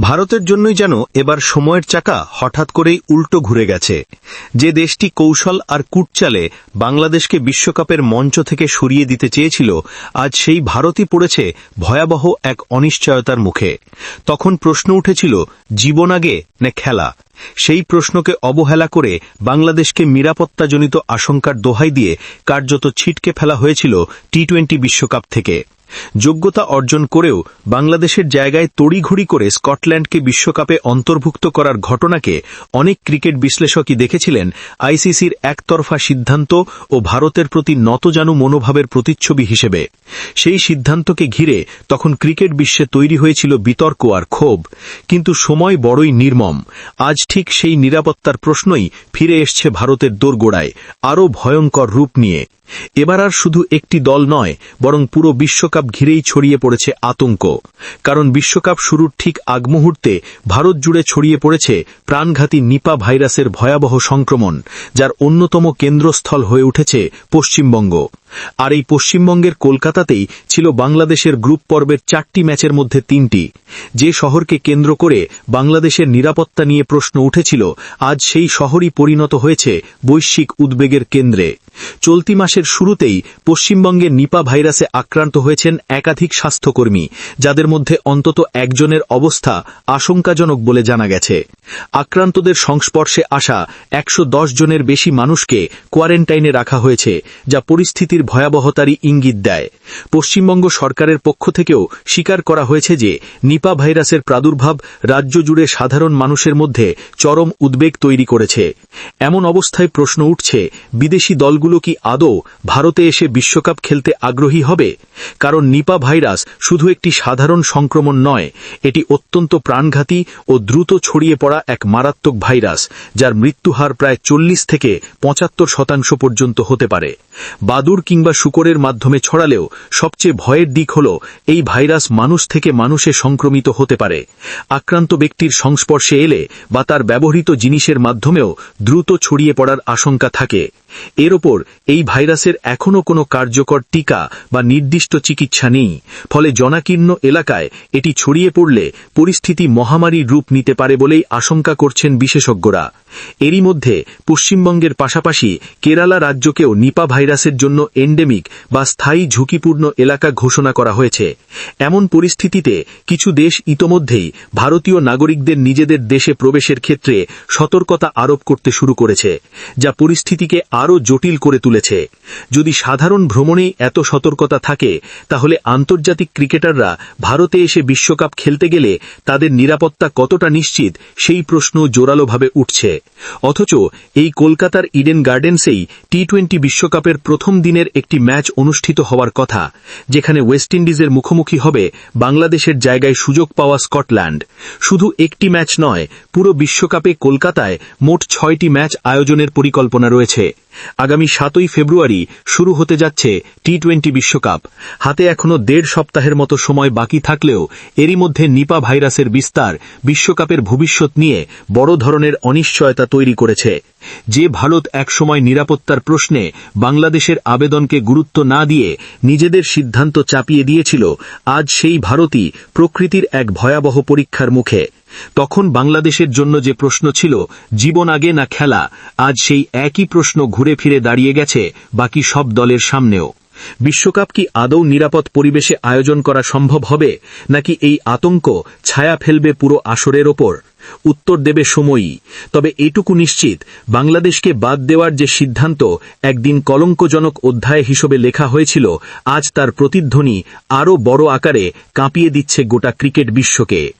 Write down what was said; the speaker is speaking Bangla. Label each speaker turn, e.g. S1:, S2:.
S1: ভারতের জন্যই যেন এবার সময়ের চাকা হঠাৎ করেই উল্টো ঘুরে গেছে। যে দেশটি কৌশল আর কুটচালে বাংলাদেশকে বিশ্বকাপের মঞ্চ থেকে সরিয়ে দিতে চেয়েছিল, আজ সেই ভারতই পড়েছে ভয়াবহ এক অনিশ্চয়তার মুখে। তখন প্রশ্ন উঠেছিল, জীবন আগে না খেলা? সেই প্রশ্নকে অবহেলা করে বাংলাদেশকে নিরাপত্তাজনিত আশঙ্কার দোহাই দিয়ে কার্যত ছিটকে ফেলা হয়েছিল টি টোয়েন্টি বিশ্বকাপ থেকে। যোগ্যতা অর্জন করেও বাংলাদেশের জায়গায় তড়িঘড়ি করে স্কটল্যান্ডকে বিশ্বকাপে অন্তর্ভুক্ত করার ঘটনাকে অনেক ক্রিকেট বিশ্লেষকই দেখেছিলেন আইসিসির একতরফা সিদ্ধান্ত ও ভারতের প্রতি নতজানু মনোভাবের প্রতিচ্ছবি হিসেবে। সেই সিদ্ধান্তকে ঘিরে তখন ক্রিকেট বিশ্বে তৈরি হয়েছিল বিতর্ক আর ক্ষোভ। কিন্তু সময় বড়ই নির্মম। আজ ঠিক সেই নিরাপত্তার প্রশ্নই ফিরে এসছে ভারতের দোরগোড়ায়। আরও ভয়ঙ্কর রূপ নিয়ে। এবার আর শুধু একটি দল নয়, বরং পুরো বিশ্বকাপ ঘিরেই ছড়িয়ে পড়েছে আতঙ্ক। কারণ বিশ্বকাপ শুরুর ঠিক আগ মুহূর্তে ভারত জুড়ে ছড়িয়ে পড়েছে প্রাণঘাতী নিপা ভাইরাসের ভয়াবহ সংক্রমণ, যার অন্যতম কেন্দ্রস্থল হয়ে উঠেছে পশ্চিমবঙ্গ। আর এই পশ্চিমবঙ্গের কলকাতাতেই ছিল বাংলাদেশের গ্রুপ পর্বের চারটি ম্যাচের মধ্যে তিনটি। যে শহরকে কেন্দ্র করে বাংলাদেশের নিরাপত্তা নিয়ে প্রশ্ন উঠেছিল, আজ সেই শহরই পরিণত হয়েছে বৈশ্বিক উদ্বেগের কেন্দ্রে। চলতি মাসের শুরুতেই পশ্চিমবঙ্গে নিপা ভাইরাসে আক্রান্ত হয়েছেন একাধিক স্বাস্থ্যকর্মী, যাদের মধ্যে অন্তত একজনের অবস্থা আশঙ্কাজনক বলে জানা গেছে। আক্রান্তদের সংস্পর্শে আসা একশো দশ জনের বেশি মানুষকে কোয়ারেন্টাইনে রাখা হয়েছে, যা পরিস্থিতির ভয়াবহতারই ইঙ্গিত দেয়। পশ্চিমবঙ্গ সরকারের পক্ষ থেকেও স্বীকার করা হয়েছে যে, নিপা ভাইরাসের প্রাদুর্ভাব রাজ্য জুড়ে সাধারণ মানুষের মধ্যে চরম উদ্বেগ তৈরি করেছে। এমন অবস্থায় প্রশ্ন উঠছে, বিদেশি দলগুলো কি আদৌ ভারতে এসে বিশ্বকাপ খেলতে আগ্রহী হবে? কারণ নিপা ভাইরাস শুধু একটি সাধারণ সংক্রমণ নয়, এটি অত্যন্ত প্রাণঘাতী ও দ্রুত ছড়িয়ে পড়া এক মারাত্মক ভাইরাস, যার মৃত্যুহার প্রায় চল্লিশ থেকে পঁচাত্তর শতাংশ পর্যন্ত হতে পারে। বাদুর কিংবা শুকরের মাধ্যমে ছড়ালেও সবচেয়ে ভয়ের দিক হল এই ভাইরাস মানুষ থেকে মানুষে সংক্রমিত হতে পারে। আক্রান্ত ব্যক্তির সংস্পর্শে এলে বা তার ব্যবহৃত জিনিসের মাধ্যমেও দ্রুত ছড়িয়ে পড়ার আশঙ্কা থাকে। এর ওপর এই ভাইরাসের এখনও কোনো কার্যকর টিকা বা নির্দিষ্ট চিকিৎসা নেই। ফলে জনাকীর্ণ এলাকায় এটি ছড়িয়ে পড়লে পরিস্থিতি মহামারীর রূপ নিতে পারে বলেই আশঙ্কা করছেন বিশেষজ্ঞরা। এরই মধ্যে পশ্চিমবঙ্গের পাশাপাশি কেরালা রাজ্যকেও নিপা ভাইরাসের জন্য এন্ডেমিক বা স্থায়ী ঝুঁকিপূর্ণ এলাকা ঘোষণা করা হয়েছে। এমন পরিস্থিতিতে কিছু দেশ ইতোমধ্যেই ভারতীয় নাগরিকদের নিজেদের দেশে প্রবেশের ক্ষেত্রে সতর্কতা আরোপ করতে শুরু করেছে, যা পরিস্থিতিকে আরও জটিল করে তুলেছে। যদি সাধারণ ভ্রমণেই এত সতর্কতা থাকে, তাহলে আন্তর্জাতিক ক্রিকেটাররা ভারতে এসে বিশ্বকাপ খেলতে গেলে তাদের নিরাপত্তা কতটা নিশ্চিত, সেই প্রশ্ন জোরালোভাবে উঠছে। অথচ এই কলকাতার ইডেন গার্ডেন্সেই টি টোয়েন্টি বিশ্বকাপের প্রথম দিনের একটি ম্যাচ অনুষ্ঠিত হওয়ার কথা, যেখানে ওয়েস্ট ইন্ডিজের মুখোমুখি হবে বাংলাদেশের জায়গায় সুযোগ পাওয়া স্কটল্যান্ড। শুধু একটি ম্যাচ নয়, পুরো বিশ্বকাপে কলকাতায় মোট ছয়টি ম্যাচ আয়োজনের পরিকল্পনা রয়েছে। আগামী সাতই ফেব্রুয়ারি শুরু হতে যাচ্ছে টি টোয়েন্টি বিশ্বকাপ। হাতে এখনও দেড় সপ্তাহের মতো সময় বাকি থাকলেও এরই মধ্যে নিপা ভাইরাসের বিস্তার বিশ্বকাপের ভবিষ্যৎ নিয়ে বড় ধরনের অনিশ্চয়তা তৈরি করেছে। যে ভারত একসময় নিরাপত্তার প্রশ্নে বাংলাদেশের আবেদনকে গুরুত্ব না দিয়ে নিজেদের সিদ্ধান্ত চাপিয়ে দিয়েছিল, আজ সেই ভারতই প্রকৃতির এক ভয়াবহ পরীক্ষার মুখে। তখন বাংলাদেশের জন্য যে প্রশ্ন ছিল, জীবন আগে না খেলা, আজ সেই একই প্রশ্ন ঘুরে ফিরে দাঁড়িয়ে গেছে বাকি সব দলের সামনেও। বিশ্বকাপ কি আদৌ নিরাপদ পরিবেশে আয়োজন করা সম্ভব হবে, নাকি এই আতঙ্ক ছায়া ফেলবে পুরো আসরের ওপর? উত্তর দেবে সময়ই। তবে এটুকু নিশ্চিত, বাংলাদেশকে বাদ দেওয়ার যে সিদ্ধান্ত একদিন কলঙ্কজনক অধ্যায় হিসেবে লেখা হয়েছিল, আজ তার প্রতিধ্বনি আরও বড় আকারে কাঁপিয়ে দিচ্ছে গোটা ক্রিকেট বিশ্বকে।